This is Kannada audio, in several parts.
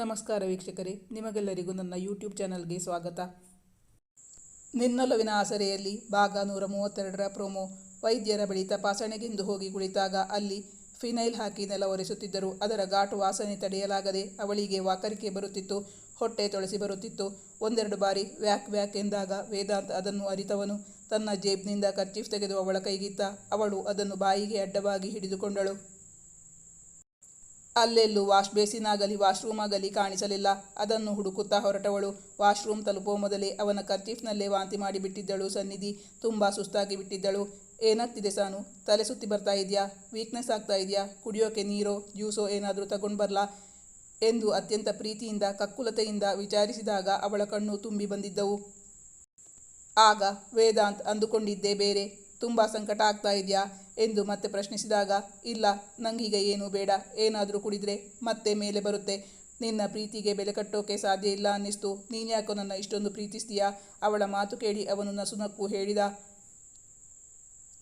ನಮಸ್ಕಾರ ವೀಕ್ಷಕರೇ, ನಿಮಗೆಲ್ಲರಿಗೂ ನನ್ನ ಯೂಟ್ಯೂಬ್ ಚಾನಲ್ಗೆ ಸ್ವಾಗತ. ನಿನ್ನೊಲವಿನ ಆಸರೆಯಲ್ಲಿ ಭಾಗ ನೂರ ಮೂವತ್ತೆರಡರ ಪ್ರೋಮೋ ವೈದ್ಯರ ಬಳಿ ತಪಾಸಣೆಗೆಂದು ಹೋಗಿ ಕುಳಿತಾಗ ಅಲ್ಲಿ ಫಿನೈಲ್ ಹಾಕಿ ನೆಲ ಒರೆಸುತ್ತಿದ್ದರು. ಅದರ ಘಾಟು ವಾಸನೆ ತಡೆಯಲಾಗದೆ ಅವಳಿಗೆ ವಾಕರಿಕೆ ಬರುತ್ತಿತ್ತು, ಹೊಟ್ಟೆ ತೊಳಸಿ ಬರುತ್ತಿತ್ತು. ಒಂದೆರಡು ಬಾರಿ ವ್ಯಾಕ್ ವ್ಯಾಕ್ ಎಂದಾಗ ವೇದಾಂತ್ ಅದನ್ನು ಅರಿತವನು. ತನ್ನ ಜೇಬ್ನಿಂದ ಕರ್ಚೀಫ್ ತೆಗೆದು ಅವಳ ಕೈಗಿತ್ತ, ಅವಳು ಅದನ್ನು ಬಾಯಿಗೆ ಅಡ್ಡವಾಗಿ ಹಿಡಿದುಕೊಂಡಳು. ಅಲ್ಲೆಲ್ಲೂ ವಾಶ್ ಬೇಸಿನ್ ಆಗಲಿ ವಾಶ್ರೂಮ್ ಆಗಲಿ ಕಾಣಿಸಲಿಲ್ಲ. ಅದನ್ನು ಹುಡುಕುತ್ತಾ ಹೊರಟವಳು. ವಾಶ್ರೂಮ್ ತಲುಪೋ ಮೊದಲೇ ಅವನ ಕರ್ಚೀಫ್ನಲ್ಲೇ ವಾಂತಿ ಮಾಡಿಬಿಟ್ಟಿದ್ದಳು ಸನ್ನಿಧಿ. ತುಂಬ ಸುಸ್ತಾಗಿ ಬಿಟ್ಟಿದ್ದಳು. ಏನಾಗ್ತಿದೆ ಸಾನು? ತಲೆ ಸುತ್ತಿ ಬರ್ತಾ ಇದೆಯಾ? ವೀಕ್ನೆಸ್ ಆಗ್ತಾ ಇದೆಯಾ? ಕುಡಿಯೋಕೆ ನೀರೋ, ಜ್ಯೂಸೋ ಏನಾದರೂ ತಗೊಂಡು ಬರಲಾ ಎಂದು ಅತ್ಯಂತ ಪ್ರೀತಿಯಿಂದ, ಕಕ್ಕುಲತೆಯಿಂದ ವಿಚಾರಿಸಿದಾಗ ಅವಳ ಕಣ್ಣು ತುಂಬಿ ಬಂದಿದ್ದವು. ಆಗ ವೇದಾಂತ್ ಅಂದುಕೊಂಡಿದ್ದೇ ಬೇರೆ. ತುಂಬ ಸಂಕಟ ಆಗ್ತಾ ಇದೆಯಾ ಎಂದು ಮತ್ತೆ ಪ್ರಶ್ನಿಸಿದಾಗ, ಇಲ್ಲ ನಂಗೀಗ ಏನೂ ಬೇಡ, ಏನಾದರೂ ಕುಡಿದ್ರೆ ಮತ್ತೆ ಮೇಲೆ ಬರುತ್ತೆ. ನಿನ್ನ ಪ್ರೀತಿಗೆ ಬೆಲೆ ಕಟ್ಟೋಕೆ ಸಾಧ್ಯ ಇಲ್ಲ ಅನ್ನಿಸ್ತು. ನೀನ್ಯಾಕೋ ನನ್ನ ಇಷ್ಟೊಂದು ಪ್ರೀತಿಸ್ತೀಯಾ? ಅವಳ ಮಾತು ಕೇಳಿ ಅವನು ನಸುನಕ್ಕು ಹೇಳಿದ,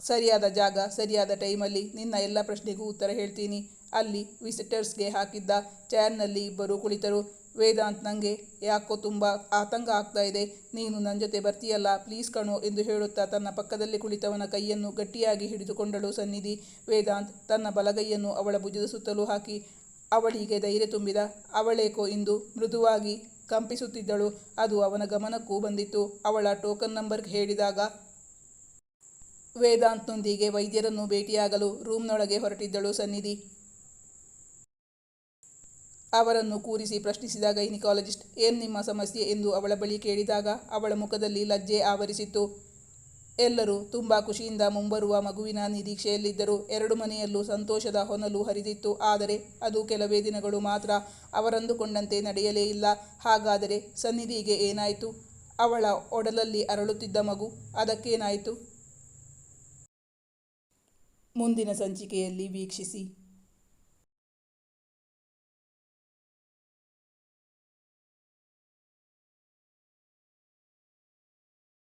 ಸರಿಯಾದ ಜಾಗ, ಸರಿಯಾದ ಟೈಮಲ್ಲಿ ನಿನ್ನ ಎಲ್ಲ ಪ್ರಶ್ನೆಗೂ ಉತ್ತರ ಹೇಳ್ತೀನಿ. ಅಲ್ಲಿ ವಿಸಿಟರ್ಸ್ಗೆ ಹಾಕಿದ್ದ ಚೇರ್ನಲ್ಲಿ ಇಬ್ಬರು ಕುಳಿತರು. ವೇದಾಂತ್ ನನಗೆ ಯಾಕೋ ತುಂಬ ಆತಂಕ ಆಗ್ತಾ ಇದೆ. ನೀನು ನನ್ನ ಜೊತೆ ಬರ್ತೀಯಲ್ಲ? ಪ್ಲೀಸ್ ಕಣೋ ಎಂದು ಹೇಳುತ್ತಾ ತನ್ನ ಪಕ್ಕದಲ್ಲಿ ಕುಳಿತವನ ಕೈಯನ್ನು ಗಟ್ಟಿಯಾಗಿ ಹಿಡಿದುಕೊಂಡಳು ಸನ್ನಿಧಿ. ವೇದಾಂತ್ ತನ್ನ ಬಲಗೈಯನ್ನು ಅವಳ ಭುಜದ ಸುತ್ತಲೂ ಹಾಕಿ, ಅವಳಿಗೆ ಧೈರ್ಯ ತುಂಬಿದ. ಅವಳೇಕೋ ಇಂದು ಮೃದುವಾಗಿ ಕಂಪಿಸುತ್ತಿದ್ದಳು. ಅದು ಅವನ ಗಮನಕ್ಕೂ ಬಂದಿತ್ತು. ಅವಳ ಟೋಕನ್ ನಂಬರ್ ಹೇಳಿದಾಗ ವೇದಾಂತ್ನೊಂದಿಗೆ ವೈದ್ಯರನ್ನು ಭೇಟಿಯಾಗಲು ರೂಮ್ನೊಳಗೆ ಹೊರಟಿದ್ದಳು ಸನ್ನಿಧಿ. ಅವರನ್ನು ಕೂರಿಸಿ ಪ್ರಶ್ನಿಸಿದ ಗೈನಿಕಾಲಜಿಸ್ಟ್, ಏನು ನಿಮ್ಮ ಸಮಸ್ಯೆ? ಎಂದು ಅವಳ ಬಳಿ ಕೇಳಿದಾಗ ಅವಳ ಮುಖದಲ್ಲಿ ಲಜ್ಜೆ ಆವರಿಸಿತ್ತು. ಎಲ್ಲರೂ ತುಂಬ ಖುಷಿಯಿಂದ ಮುಂಬರುವ ಮಗುವಿನ ನಿರೀಕ್ಷೆಯಲ್ಲಿದ್ದರು. ಎರಡು ಮನೆಯಲ್ಲೂ ಸಂತೋಷದ ಹೊನಲು ಹರಿದಿತ್ತು. ಆದರೆ ಅದು ಕೆಲವೇ ದಿನಗಳು ಮಾತ್ರ ಅವರಂದುಕೊಂಡಂತೆ ನಡೆಯಲೇ ಇಲ್ಲ. ಹಾಗಾದರೆ ಸನ್ನಿಧಿಗೆ ಏನಾಯಿತು? ಅವಳ ಒಡಲಲ್ಲಿ ಅರಳುತ್ತಿದ್ದ ಮಗು, ಅದಕ್ಕೇನಾಯಿತು? ಮುಂದಿನ ಸಂಚಿಕೆಯಲ್ಲಿ ವೀಕ್ಷಿಸಿ.